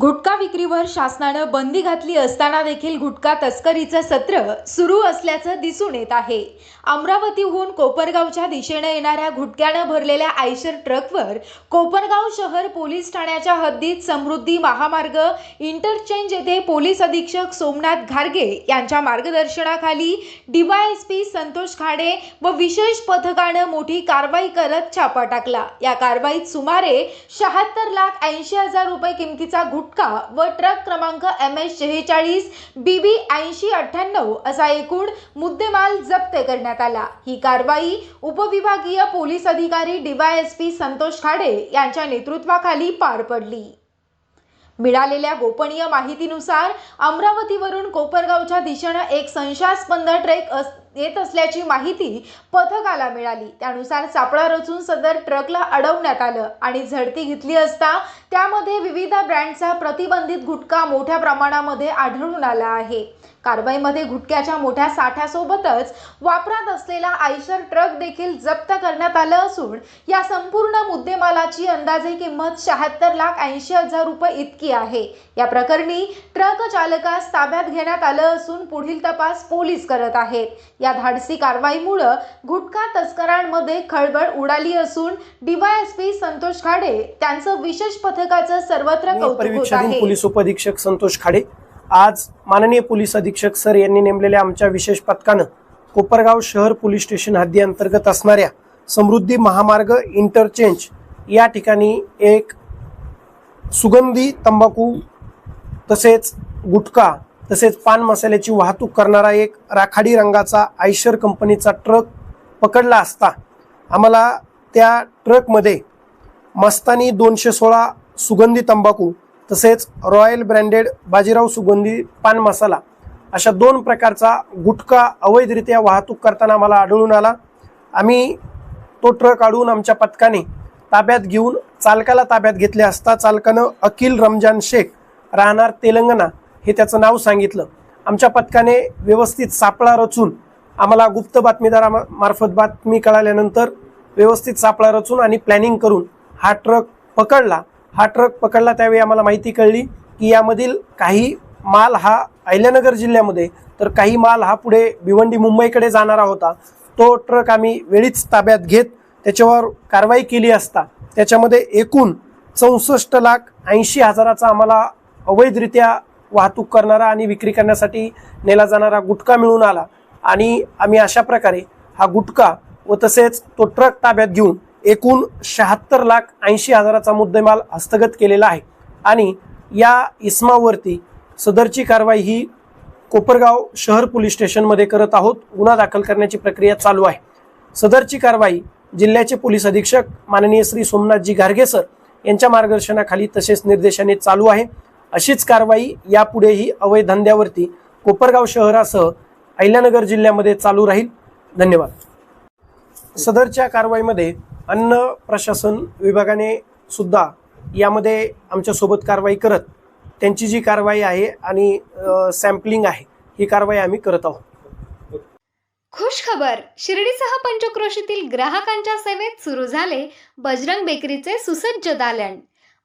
गुटखा विक्रीवर शासनानं बंदी घातली असताना देखील गुटखा तस्करीचं सत्र सुरू असल्याचं दिसून येत आहे. अमरावतीहून कोपरगावच्या दिशेनं येणाऱ्या गुटख्यानं भरलेल्या आयशर ट्रकवर कोपरगाव शहर पोलीस ठाण्याच्या हद्दीत समृद्धी महामार्ग इंटरचेंज येथे पोलीस अधीक्षक सोमनाथ घारगे यांच्या मार्गदर्शनाखाली डीवायएसपी संतोष खाडे व विशेष पथकानं मोठी कारवाई करत छापा टाकला. या कारवाईत सुमारे शहात्तर लाख ऐंशी हजार रुपये किमतीचा गुटखा व ट्रक क्रमांक एम एस शेहेचाळीस बी बी ऐंशी अठ्ठ्याण्णव असा एकूण मुद्देमाल जप्त करण्यात आला. ही कारवाई उपविभागीय पोलीस अधिकारी डीवायएसपी संतोष खाडे यांच्या नेतृत्वाखाली पार पडली. मिळालेल्या गोपनीय माहितीनुसार अमरावतीवरून कोपरगावच्या दिशेनं एक संशयास्पद ट्रेक अस येत असल्याची माहिती पथकाला मिळाली. त्यानुसार सापळा रचून सदर ट्रकला अडवण्यात आलं आणि झडती घेतली असता त्यामध्ये विविध ब्रँडचा प्रतिबंधित गुटखा मोठ्या प्रमाणामध्ये आढळून आला आहे. कारवाईमध्ये गुटख्याच्या मोठ्या साठ्यासोबतच वापरात असलेला आयशर ट्रक देखील जप्त करण्यात आलं असून या संपूर्ण मुद्देमालाची अंदाजे किंमत शहात्तर लाख ऐंशी हजार रुपये इतकी आहे. या प्रकरणी ट्रक चालकास ताब्यात घेण्यात आलं असून पुढील तपास पोलीस करत आहेत. या धाडसी कारवाईमुळं गुटखा तस्करांमध्ये खळबळ उडाली असून डीवायएसपी संतोष खाडे त्यांचं विशेष पथकाचं सर्वत्र कौतुक होत आहे. पोलीस उपअधीक्षक संतोष खाडे आज माननीय पोलीस अधीक्षक सर यांनी नेमलेल्या आमच्या विशेष पथकानं कोपरगाव शहर पोलीस स्टेशन हद्दी अंतर्गत असणाऱ्या समृद्धी महामार्ग इंटरचेंज या ठिकाणी एक सुगंधी तंबाखू तसेच गुटखा तसेच पान मसाल्याची वाहतूक करणारा एक राखाडी रंगाचा आयशर कंपनीचा ट्रक पकडला असता आम्हाला त्या ट्रकमध्ये मस्तानी दोनशे सोळा सुगंधी तंबाखू तसेच रॉयल ब्रँडेड बाजीराव सुगंधी पान मसाला अशा दोन प्रकारचा गुटखा अवैधरित्या वाहतूक करताना आम्हाला आढळून आला. आम्ही तो ट्रक अडवून आमच्या पथकाने ताब्यात घेऊन चालकाला ताब्यात घेतले असता चालकानं अखिल रमजान शेख राहणार तेलंगणा हे त्याचं नाव सांगितलं. आमच्या पथकाने व्यवस्थित सापळा रचून आम्हाला गुप्त बातमीदारामार्फत बातमी कळाल्यानंतर व्यवस्थित सापळा रचून आणि प्लॅनिंग करून हा ट्रक पकडला. हा ट्रक पकडला त्यावेळी आम्हाला माहिती कळली की यामधील काही माल हा अहिल्यानगर जिल्ह्यामध्ये तर काही माल हा पुढे भिवंडी मुंबईकडे जाणारा होता. तो ट्रक आम्ही वेळीच ताब्यात घेत त्याच्यावर कारवाई केली असता. त्याच्यामध्ये एकूण चौसष्ट लाख ऐंशी हजाराचा आम्हाला अवैधरित्या वाहतूक करणारा आणि विक्री करण्यासाठी नेला जाणारा गुटखा मिळून आला. आणि आम्ही अशा प्रकारे हा गुटखा व तसेच तो ट्रक ताब्यात घेऊन एकूण शहात्तर लाख ऐंशी हजाराचा मुद्देमाल हस्तगत केलेला आहे. आणि या इस्मावरती सदरची कारवाई ही कोपरगाव शहर पोलीस स्टेशनमध्ये करत आहोत. गुन्हा दाखल करण्याची प्रक्रिया चालू आहे. सदरची कारवाई जिल्ह्याचे पोलीस अधीक्षक माननीय श्री सोमनाथजी गारगे सर यांच्या मार्गदर्शनाखाली तसेच निर्देशाने चालू आहे. अशीच कारवाई यापुढेही अवैध धंद्यावरती कोपरगाव शहरासह अहिल्यानगर जिल्ह्यामध्ये चालू राहील. धन्यवाद. सदरच्या कारवाईमध्ये अन्न प्रशासन विभागाने सुद्धा यामध्ये आमच्यासोबत कारवाई करत त्यांची जी कारवाई आहे आणि सॅम्पलिंग आहे ही कारवाई आम्ही करत आहोत. खुश खबर शिर्डीसह पंचक्रोशीतील ग्राहकांच्या सेवेत सुरू झाले बजरंग बेकरीचे सुसज्ज दालन.